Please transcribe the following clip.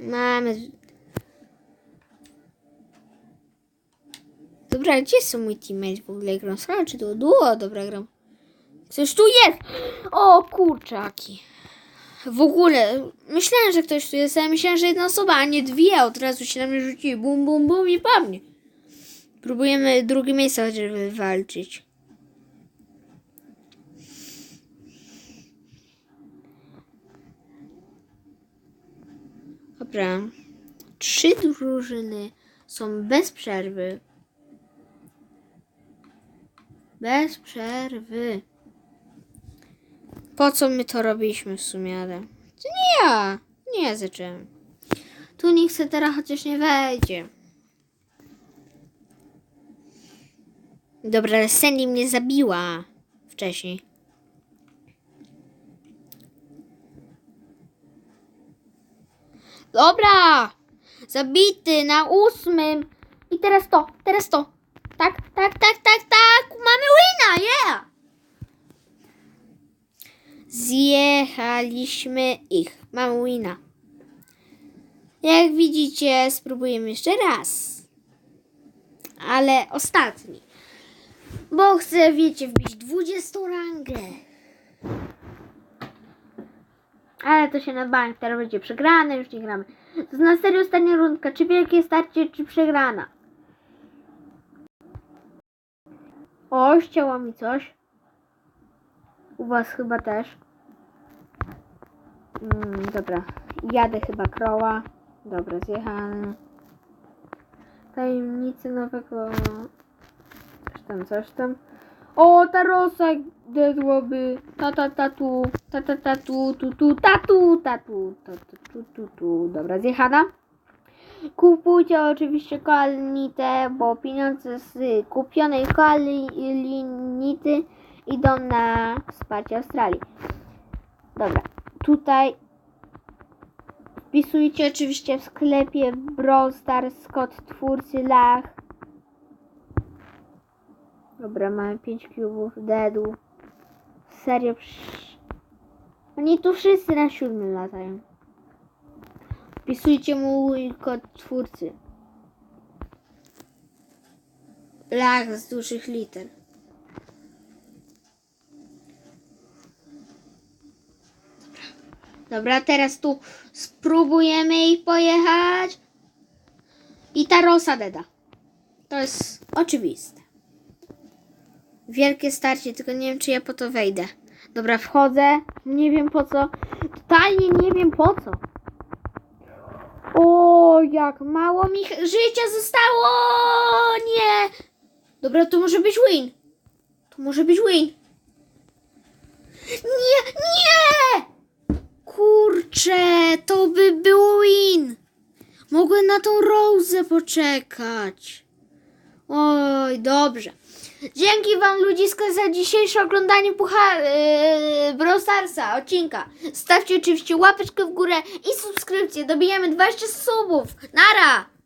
Mamy. Dobra, gdzie są mój teammate w ogóle? Gram solo czy duo? Duo, dobra, gram. Coś tu jest! O, kurczaki. W ogóle, myślałem, że ktoś tu jest, ale myślałem, że jedna osoba, a nie dwie. Od razu się na mnie rzucili. Bum, bum, bum i po mnie. Próbujemy drugie miejsce chociaż wywalczyć. Dobra. Trzy drużyny są bez przerwy. Bez przerwy. Po co my to robiliśmy w sumie, ale... To nie ja. Nie ja zacząłem. Tu nikt se teraz chociaż nie wejdzie. Dobra, ale Sandy mnie zabiła wcześniej. Dobra! Zabity na ósmym. I teraz to, teraz to. Tak, tak, tak, tak, tak. Mamy wina, yeah! Zjechaliśmy ich. Mamy wina. Jak widzicie, spróbujemy jeszcze raz. Ale ostatni. Bo chcę, wiecie, wbić 20 rangę. Ale to się na bank, teraz będzie przegrane, już nie gramy. To na serio ostatnia rundka, czy wielkie starcie, czy przegrana. O, ścięło mi coś. U was chyba też. Mm, dobra, jadę chyba kroła. Dobra, zjechany. Tajemnice nowego... Coś tam, coś tam. O, ta rosa dedłoby. Ta ta ta tu, ta ta ta tu, tu tu, ta tu, ta tu, ta tu, tu, tu, tu. Dobra, zjechana. Kupujcie oczywiście koalinitę, bo pieniądze z kupionej koalinity idą na wsparcie Australii. Dobra, tutaj wpisujcie oczywiście w sklepie Brawl Stars kod twórcy Lach. Dobra, mamy 5 kubów, deadu. Serio. Oni tu wszyscy na siódmym latają. Wpisujcie mój kod twórcy. Lach z dużych liter. Dobra. Dobra, teraz tu spróbujemy ich pojechać. I ta rosa deda. To jest oczywiste. Wielkie starcie, tylko nie wiem, czy ja po to wejdę. Dobra, wchodzę. Nie wiem po co. Totalnie nie wiem po co. O, jak mało mi życia zostało! Nie! Dobra, to może być win. To może być win. Nie, nie! Kurczę, to by był win. Mogłem na tą Rose poczekać. Oj, dobrze. Dzięki Wam ludziska za dzisiejsze oglądanie Pucha yy, Brawl Starsa odcinka. Stawcie oczywiście łapeczkę w górę i subskrypcję. Dobijamy 20 subów. Nara!